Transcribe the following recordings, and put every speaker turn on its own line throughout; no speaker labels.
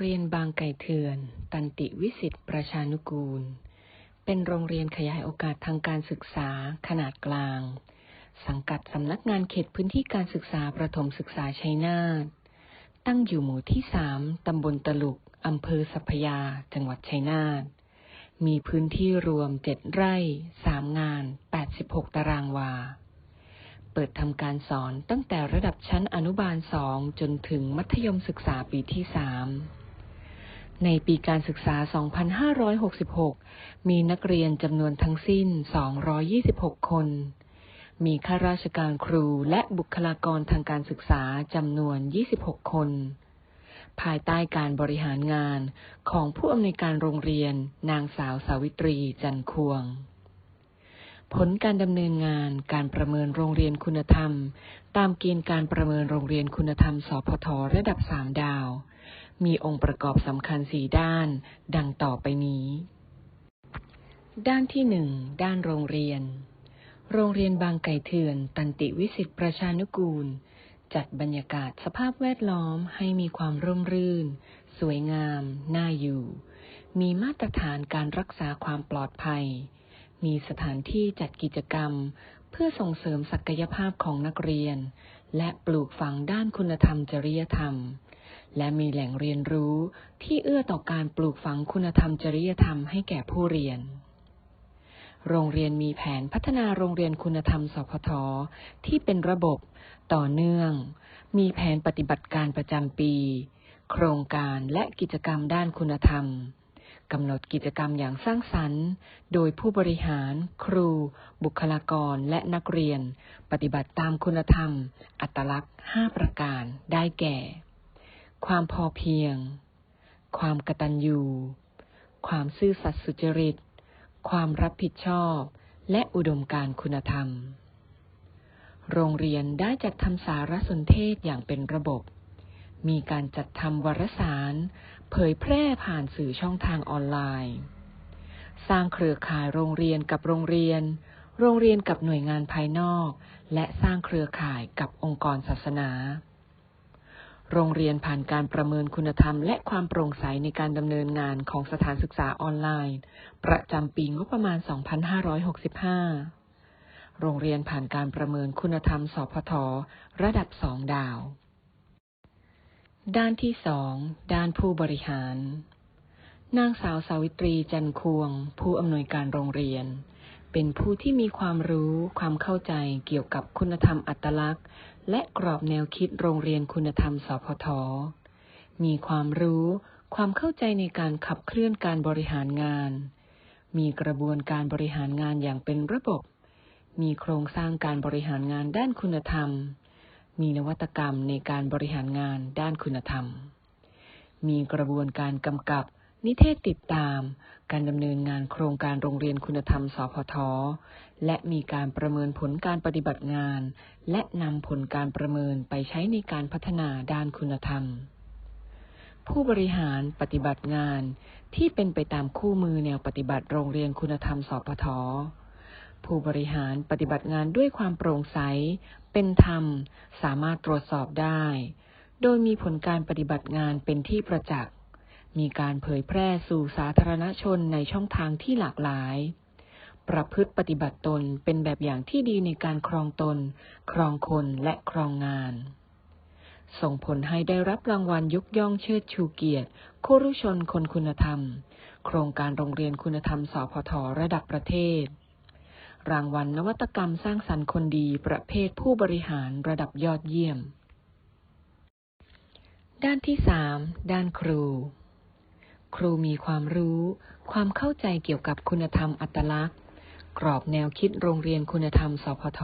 เรียนบางไก่เถื่อน ตันติวิสิตประชานุกูล เป็นโรงเรียนขยายโอกาสทางการศึกษาขนาดกลาง สังกัดสำนักงานเขตพื้นที่การศึกษาประถมศึกษาชัยนาท ตั้งอยู่หมู่ที่สามตำบลตลุกอำเภอสัพพยา จังหวัดชัยนาท มีพื้นที่รวมเจ็ดไร่สามงาน 86 ตารางวา เปิดทำการสอนตั้งแต่ระดับชั้นอนุบาลสองจนถึงมัธยมศึกษาปีที่สาม ในปีการศึกษา 2566 มีนักเรียนจำนวนทั้งสิ้น 226 คน มีข้าราชการครูและบุคลากรทางการศึกษาจำนวน 26 คน ภายใต้การบริหารงานของผู้อำนวยการโรงเรียนนางสาวสาวิตรีจันควง ผลการดำเนินงานการประเมินโรงเรียนคุณธรรม ตามเกณฑ์การประเมินโรงเรียนคุณธรรม สพทระดับ 3 ดาว มีองค์ประกอบสำคัญสี่ด้าน ดังต่อไปนี้ ด้านที่หนึ่งด้านโรงเรียน โรงเรียนบางไก่เถื่อน ตันติวิสิตประชานุกูล จัดบรรยากาศสภาพแวดล้อมให้มีความร่มรื่น สวยงาม น่าอยู่ มีมาตรฐานการรักษาความปลอดภัย มีสถานที่จัดกิจกรรมเพื่อส่งเสริมศักยภาพของนักเรียน และปลูกฝังด้านคุณธรรมจริยธรรม และมีแหล่งเรียนรู้ที่เอื้อต่อการปลูกฝังคุณธรรมจริยธรรมให้แก่ผู้เรียน โรงเรียนมีแผนพัฒนาโรงเรียนคุณธรรมสพทที่เป็นระบบต่อเนื่อง มีแผนปฏิบัติการประจำปี โครงการและกิจกรรมด้านคุณธรรมกำหนดกิจกรรมอย่างสร้างสรรค์ โดยผู้บริหาร ครู บุคลากรและนักเรียน ปฏิบัติตามคุณธรรม อัตลักษณ์ 5 ประการได้แก่ ความพอเพียง ความกตัญญู ความซื่อสัตย์สุจริต ความรับผิดชอบ และอุดมการณ์คุณธรรม โรงเรียนได้จัดทำสารสนเทศอย่างเป็นระบบ มีการจัดทำวารสาร เผยแพร่ผ่านสื่อช่องทางออนไลน์ สร้างเครือข่ายโรงเรียนกับโรงเรียน โรงเรียนกับหน่วยงานภายนอก และสร้างเครือข่ายกับองค์กรศาสนา โรงเรียนผ่านการประเมินคุณธรรม และความโปร่งใสในการดำเนินงานของสถานศึกษาออนไลน์ ประจำปีงบประมาณ 2565 โรงเรียนผ่านการประเมินคุณธรรม สพท ระดับ2ดาว ด้านที่สองด้านผู้บริหาร นางสาวสาวิตรีจันควง ผู้อำนวยการโรงเรียนเป็นผู้ที่มีความรู้ความเข้าใจเกี่ยวกับคุณธรรมอัตลักษณ์ และกรอบแนวคิดโรงเรียนคุณธรรมสพท มีความรู้ ความเข้าใจในการขับเคลื่อนการบริหารงาน มีกระบวนการบริหารงานอย่างเป็นระบบ มีโครงสร้างการบริหารงานด้านคุณธรรม มีนวัตกรรมในการบริหารงานด้านคุณธรรม มีกระบวนการกำกับ นิเทศติดตาม การดำเนินงานโครงการโรงเรียนคุณธรรมสพท และมีการประเมินผลการปฏิบัติงาน และนำผลการประเมินไปใช้ในการพัฒนาด้านคุณธรรม ผู้บริหารปฏิบัติงานที่เป็นไปตามคู่มือแนวปฏิบัติโรงเรียนคุณธรรมสพทผู้บริหารปฏิบัติงานด้วยความโปร่งใส เป็นธรรม สามารถตรวจสอบได้ โดยมีผลการปฏิบัติงานเป็นที่ประจักษ์ มีการเผยแพร่สู่สาธารณชนในช่องทางที่หลากหลาย ประพฤติปฏิบัติตนเป็นแบบอย่างที่ดีในการครองตน ครองคนและครองงาน ส่งผลให้ได้รับรางวัลยกย่องเชิดชูเกียรติครุชนคนคุณธรรม โครงการโรงเรียนคุณธรรมสพทระดับประเทศ รางวัลนวัตกรรมสร้างสรรค์คนดีประเภทผู้บริหารระดับยอดเยี่ยม ด้านที่สามด้านครูครูมีความรู้ ความเข้าใจเกี่ยวกับคุณธรรมอัตลักษณ์ กรอบแนวคิดโรงเรียนคุณธรรม สพท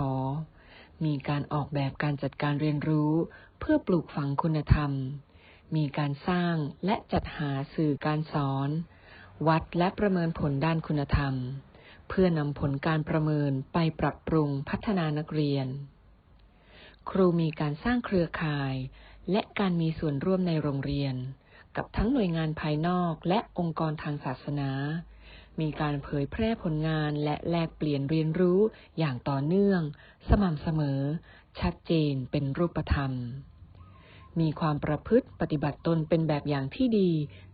มีการออกแบบการจัดการเรียนรู้ เพื่อปลูกฝังคุณธรรม มีการสร้างและจัดหาสื่อการสอน วัดและประเมินผลด้านคุณธรรม เพื่อนำผลการประเมินไปปรับปรุงพัฒนานักเรียน ครูมีการสร้างเครือข่าย และการมีส่วนร่วมในโรงเรียน กับทั้งหน่วยงานภายนอกและองค์กรทางศาสนา มีการเผยแพร่ผลงานและแลกเปลี่ยนเรียนรู้อย่างต่อเนื่อง สม่ำเสมอ ชัดเจนเป็นรูปธรรม มีความประพฤติปฏิบัติตนเป็นแบบอย่างที่ดี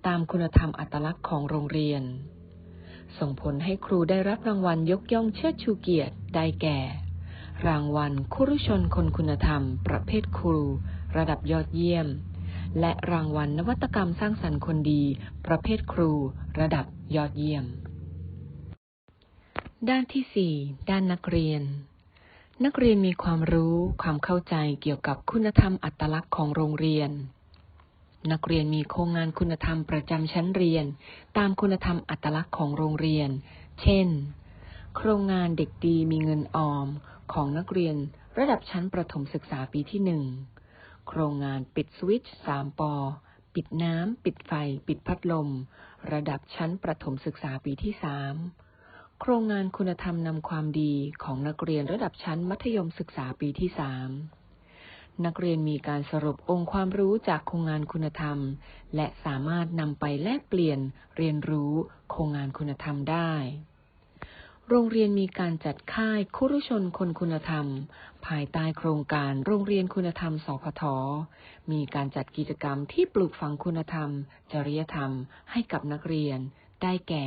ตามคุณธรรมอัตลักษณ์ของโรงเรียน ส่งผลให้ครูได้รับรางวัลยกย่องเชิดชูเกียรติได้แก่ รางวัลคุรุชนคนคุณธรรม ประเภทครู ระดับยอดเยี่ยมและรางวัลนวัตกรรมสร้างสรรค์คนดี ประเภทครู ระดับยอดเยี่ยม ด้านที่4ด้านนักเรียน นักเรียนมีความรู้ความเข้าใจเกี่ยวกับคุณธรรมอัตลักษณ์ของโรงเรียน นักเรียนมีโครงงานคุณธรรมประจำชั้นเรียน ตามคุณธรรมอัตลักษณ์ของโรงเรียน เช่น โครงงานเด็กดีมีเงินออมของนักเรียนระดับชั้นประถมศึกษาปีที่หนึ่ง โครงงานปิดสวิตช์สามปอ ปิดน้ำ ปิดไฟ ปิดพัดลม ระดับชั้นประถมศึกษาปีที่สาม โครงงานคุณธรรมนำความดีของนักเรียนระดับชั้นมัธยมศึกษาปีที่สามนักเรียนมีการสรุปองค์ความรู้จากโครงงานคุณธรรม และสามารถนำไปแลกเปลี่ยนเรียนรู้โครงงานคุณธรรมได้ โรงเรียนมีการจัดค่ายคุรุชนคนคุณธรรม ภายใต้โครงการโรงเรียนคุณธรรม สพท มีการจัดกิจกรรมที่ปลูกฝังคุณธรรม จริยธรรมให้กับนักเรียน ได้แก่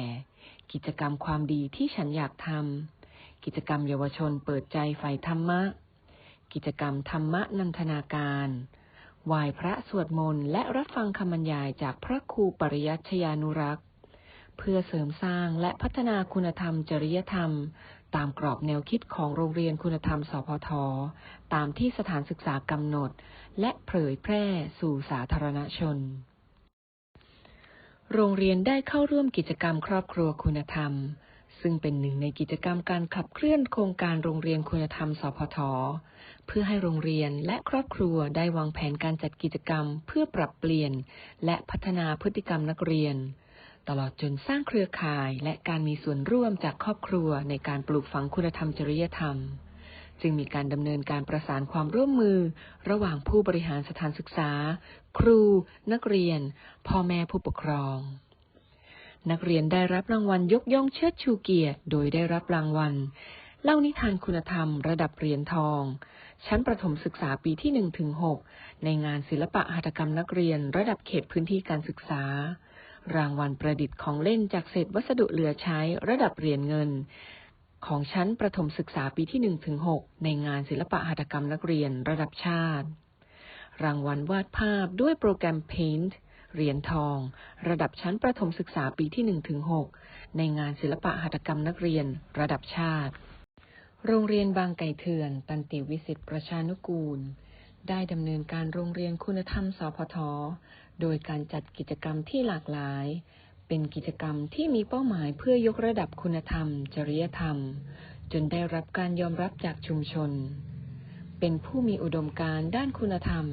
กิจกรรมความดีที่ฉันอยากทำ กิจกรรมเยาวชนเปิดใจใฝ่ธรรมะ กิจกรรมธรรมะนันทนาการไหว้พระสวดมนต์และรับฟังคำบรรยายจากพระครูปริยัชยานุรักษ์ เพื่อเสริมสร้างและพัฒนาคุณธรรมจริยธรรม ตามกรอบแนวคิดของโรงเรียนคุณธรรมสพท ตามที่สถานศึกษากำหนด และเผยแพร่สู่สาธารณชน โรงเรียนได้เข้าร่วมกิจกรรมครอบครัวคุณธรรม ซึ่งเป็นหนึ่งในกิจกรรมการขับเคลื่อนโครงการโรงเรียนคุณธรรม สพท เพื่อให้โรงเรียนและครอบครัวได้วางแผนการจัดกิจกรรม เพื่อปรับเปลี่ยน และพัฒนาพฤติกรรมนักเรียน ตลอดจนสร้างเครือข่ายและการมีส่วนร่วมจากครอบครัวในการปลูกฝังคุณธรรมจริยธรรม จึงมีการดำเนินการประสานความร่วมมือ ระหว่างผู้บริหารสถานศึกษา ครู นักเรียน พ่อแม่ผู้ปกครอง นักเรียนได้รับรางวัลยกย่องเชิดชูเกียรติ โดยได้รับรางวัล เล่านิทานคุณธรรม ระดับเหรียญทอง ชั้นประถมศึกษาปีที่1ถึง6ในงานศิลปะหัตถกรรมนักเรียนระดับเขตพื้นที่การศึกษารางวัลประดิษฐ์ของเล่นจากเศษวัสดุเหลือใช้ระดับเหรียญเงิน ของชั้นประถมศึกษาปีที่1ถึง6ในงานศิลปะหัตถกรรมนักเรียนระดับชาติ รางวัลวาดภาพด้วยโปรแกรม Paint เหรียญทอง ระดับชั้นประถมศึกษาปีที่1ถึง6ในงานศิลปะหัตถกรรมนักเรียนระดับชาติ โรงเรียนบางไก่เถื่อน ตันติวิสิตประชานุกูล ได้ดำเนินการโรงเรียนคุณธรรมสพท โดยการจัดกิจกรรมที่หลากหลาย เป็นกิจกรรมที่มีเป้าหมายเพื่อยกระดับคุณธรรม จริยธรรม จนได้รับการยอมรับจากชุมชน เป็นผู้มีอุดมการณ์ด้านคุณธรรม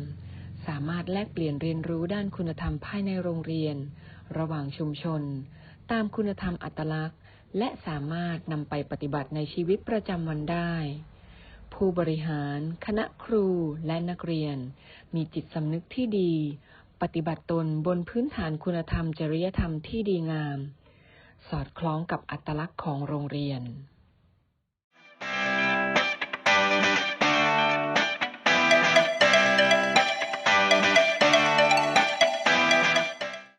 สามารถแลกเปลี่ยนเรียนรู้ด้านคุณธรรมภายในโรงเรียน ระหว่างชุมชน ตามคุณธรรมอัตลักษณ์ และสามารถนำไปปฏิบัติในชีวิตประจำวันได้ผู้บริหาร คณะครูและนักเรียน มีจิตสำนึกที่ดี ปฏิบัติตนบนพื้นฐานคุณธรรมจริยธรรมที่ดีงาม สอดคล้องกับอัตลักษณ์ของโรงเรียน